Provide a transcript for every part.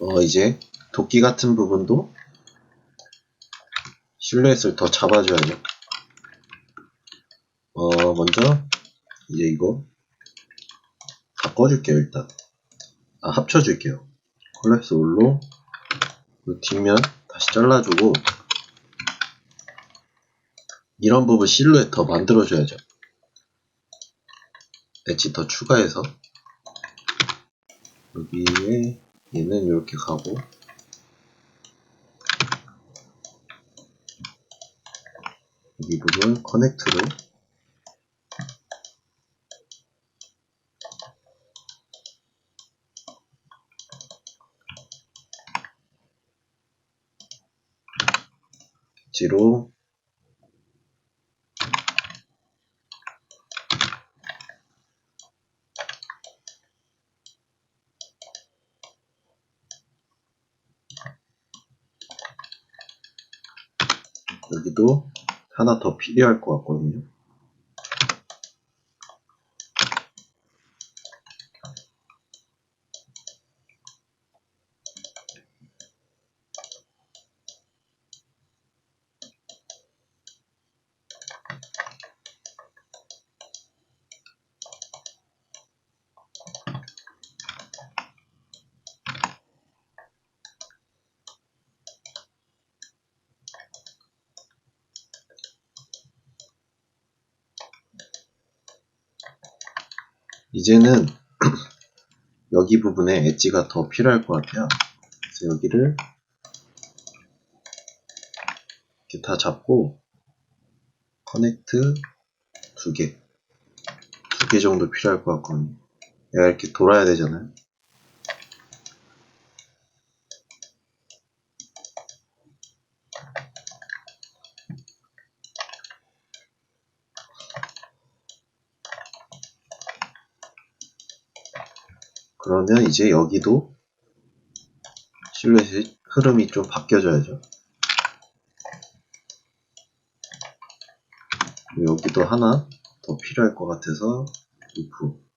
어, 이제 도끼 같은 부분도 실루엣을 더 잡아줘야죠. 어, 먼저 이제 이거 바꿔줄게요, 일단. 아, 합쳐줄게요. 콜랩스 올로 그 뒷면 다시 잘라주고 이런 부분 실루엣 더 만들어줘야죠. 엣지 더 추가해서 여기에 얘는 이렇게 가고. 여기 부분 커넥트로. 엣지로 여기도 하나 더 필요할 것 같거든요. 이제는 여기 부분에 엣지가 더 필요할 것 같아요. 그래서 여기를 이렇게 다 잡고 커넥트 두 개, 두 개 정도 필요할 것 같거든요. 얘가 이렇게 돌아야 되잖아요. 그러면 이제 여기도 실루엣의 흐름이 좀 바뀌어져야죠. 여기도 하나 더 필요할 것 같아서 루프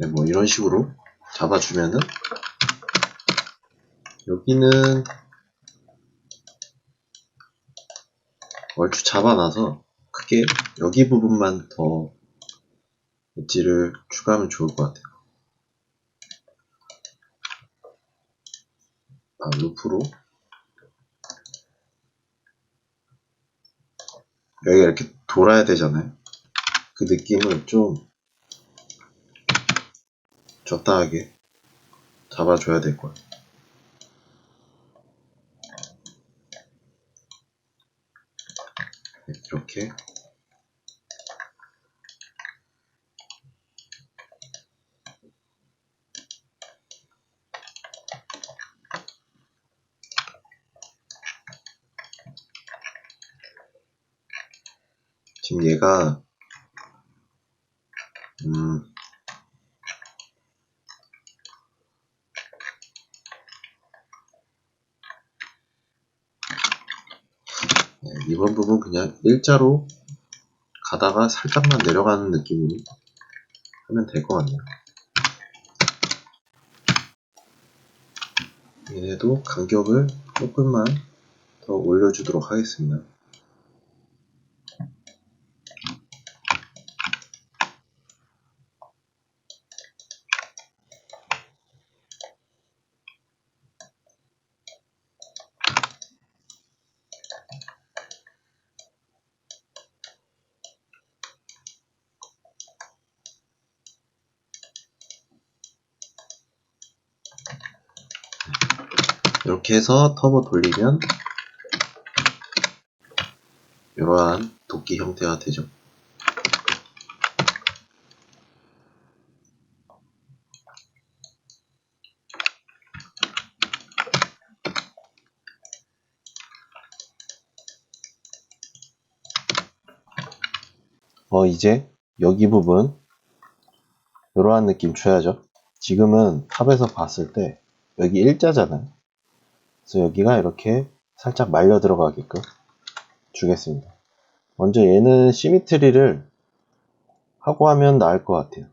네, 뭐 이런 식으로 잡아주면은 여기는 얼추 잡아놔서 크게 여기 부분만 더 엣지를 추가하면 좋을 것 같아요. 아, 루프로 여기가 이렇게 돌아야 되잖아요. 그 느낌을 좀 적당하게 잡아줘야 될. 네, 이렇게 지금 얘가 음 네, 이번 부분 그냥 일자로 가다가 살짝만 내려가는 느낌으로 하면 될 것 같네요. 얘네도 간격을 조금만 더 올려주도록 하겠습니다. 이렇게 해서 터보 돌리면 이러한 도끼 형태가 되죠. 어, 이제 여기 부분 이러한 느낌 줘야죠. 지금은 탑에서 봤을 때 여기 일자잖아요. 그래서 여기가 이렇게 살짝 말려 들어가게끔 주겠습니다. 먼저 얘는 시미트리를 하고 하면 나을 것 같아요.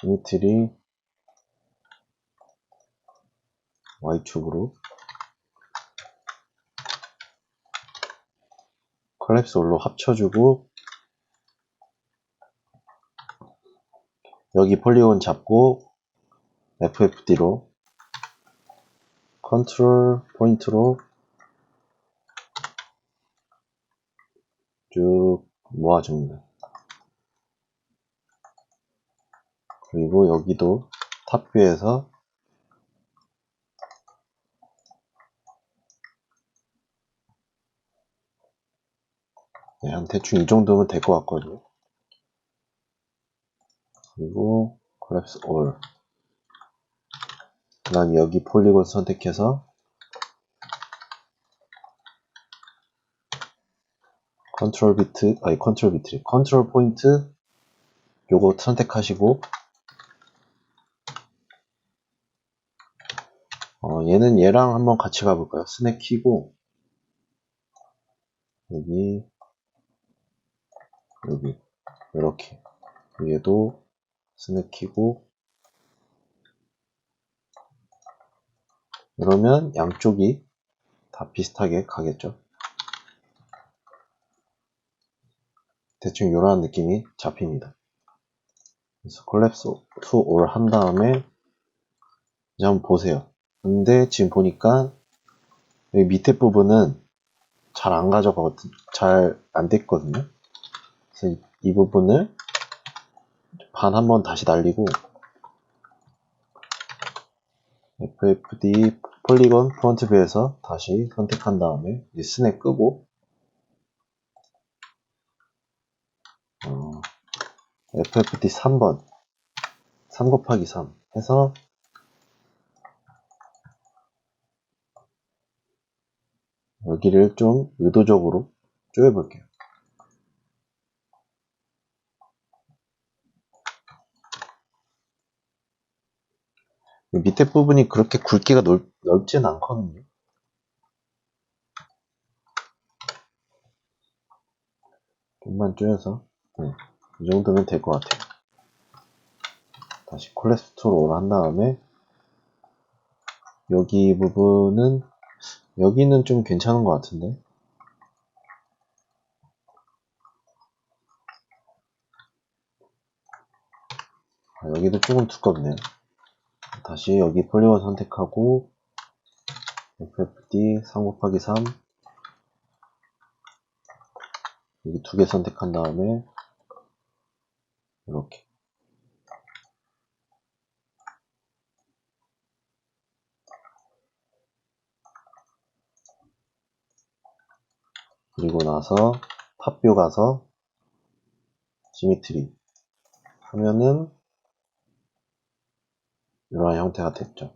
시미트리 Y축으로 컬랩스 올로 합쳐주고 여기 폴리곤 잡고 FFD로 컨트롤 포인트로 쭉 모아줍니다. 그리고 여기도 탑뷰에서 네, 한 대충 이 정도면 될 것 같거든요. 그리고 collapse all 그 다음 여기 폴리곤 선택해서 컨트롤 비트 아니 컨트롤 비트 컨트롤 포인트 요거 선택하시고 어, 얘는 얘랑 한번 같이 가볼까요? 스냅 키고 여기 여기 이렇게 얘도 스냅 키고 이러면 양쪽이 다 비슷하게 가겠죠. 대충 이러한 느낌이 잡힙니다. 그래서 콜랩스 all 한 다음에 이제 한번 보세요. 근데 지금 보니까 여기 밑에 부분은 잘 안 가져가거든, 잘안 됐거든요. 그래서 이, 이 부분을 반 한번 다시 날리고 FFD 폴리곤 프론트 뷰에서 다시 선택한 다음에 이제 스냅 끄고 어, FFD 3번 3 곱하기 3 해서 여기를 좀 의도적으로 쪼여볼게요. 밑에 부분이 그렇게 굵기가 넓, 넓진 않거든요. 좀만 쪼여서 네, 이 정도면 될 것 같아요. 다시 콜레스테롤 한 다음에 여기 부분은 여기는 좀 괜찮은 것 같은데 아, 여기도 조금 두껍네요. 다시 여기 폴리곤 선택하고 FFD 3 곱하기 3 여기 두 개 선택한 다음에 이렇게. 그리고 나서 탑뷰 가서 지미트리 하면은 이러한 형태가 됐죠.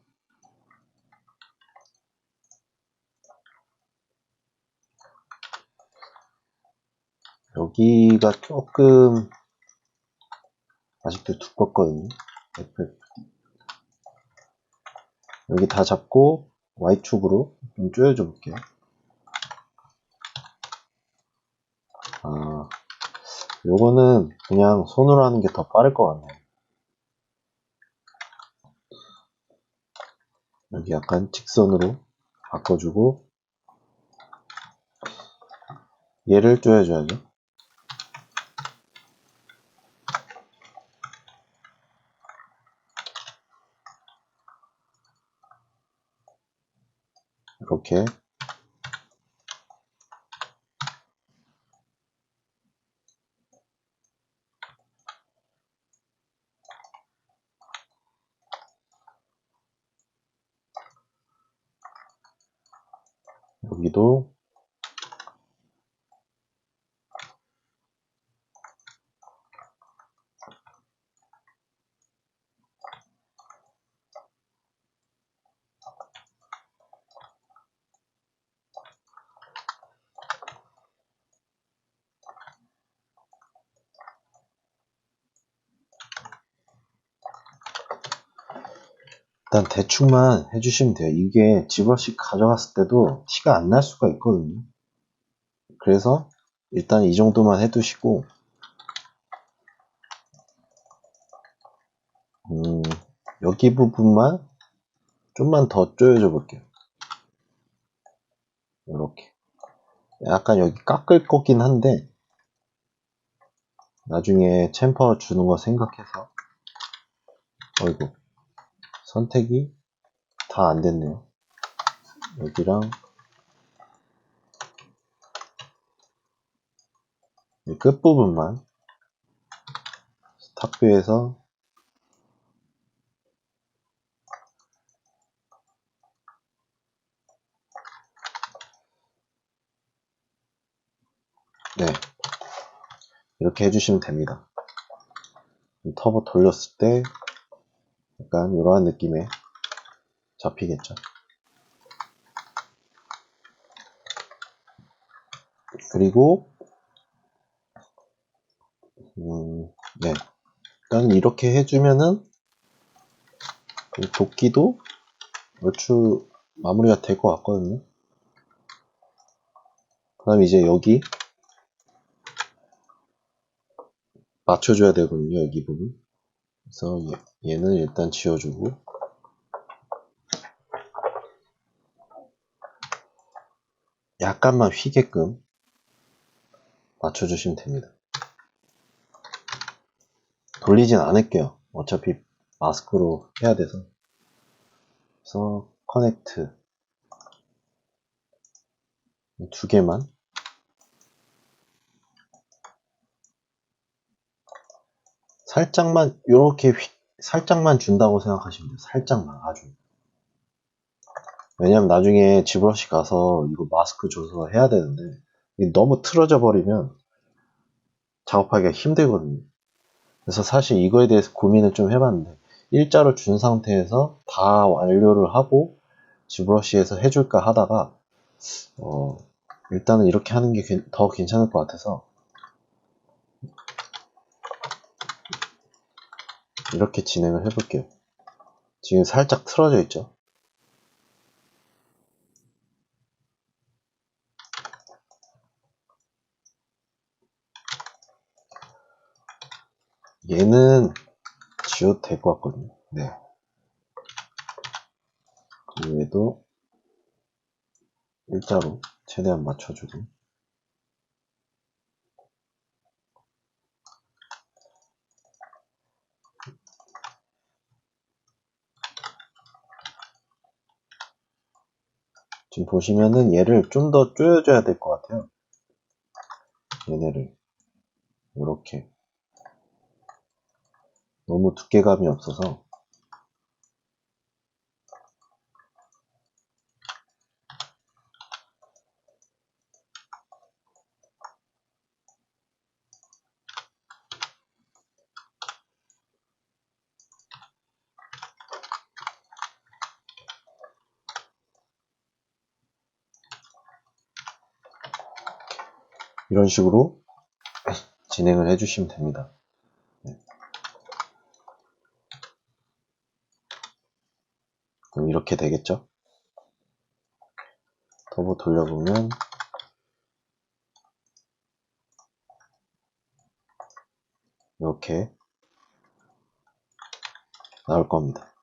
여기가 조금 아직도 두껍거든요. FFD. 여기 다 잡고 Y축으로 좀 조여줘 볼게요. 아, 요거는 그냥 손으로 하는 게 더 빠를 것 같네요. 여기 약간 직선으로 바꿔주고 얘를 조여줘야죠. 이렇게 여기도 일단 대충만 해주시면 돼요. 이게 집어씩 가져갔을 때도 티가 안 날 수가 있거든요. 그래서 일단 이 정도만 해두시고 음, 여기 부분만 좀만 더 조여줘 볼게요. 이렇게 약간 여기 깎을 거긴 한데 나중에 챔퍼 주는 거 생각해서 어이구 선택이 다 안 됐네요. 여기랑 이 끝부분만 탑뷰에서 네 이렇게 해주시면 됩니다. 터보 돌렸을 때 약간 이러한 느낌에 잡히겠죠. 그리고 음, 네. 일단 이렇게 해주면은 이 도끼도 얼추 마무리가 될 것 같거든요. 그 다음 이제 여기 맞춰줘야 되거든요. 여기 부분. 그래서 얘, 얘는 일단 지워주고 약간만 휘게끔 맞춰주시면 됩니다. 돌리진 않을게요. 어차피 마스크로 해야 돼서. 그래서 커넥트 두 개만 살짝만 이렇게 살짝만 준다고 생각하시면 돼요. 살짝만 아주. 왜냐면 나중에 지브러시 가서 이거 마스크 줘서 해야 되는데 너무 틀어져 버리면 작업하기가 힘들거든요. 그래서 사실 이거에 대해서 고민을 좀 해봤는데 일자로 준 상태에서 다 완료를 하고 지브러시에서 해줄까 하다가 어, 일단은 이렇게 하는 게 더 괜찮을 것 같아서 이렇게 진행을 해볼게요. 지금 살짝 틀어져 있죠? 얘는 지워도 될 것 같거든요. 네. 그 외에도 일자로 최대한 맞춰주고 지금 보시면은 얘를 좀 더 조여줘야 될 것 같아요. 얘네를. 이렇게. 너무 두께감이 없어서 이런 식으로 진행을 해주시면 됩니다. 네. 그럼 이렇게 되겠죠? 터보 돌려보면 이렇게 나올 겁니다.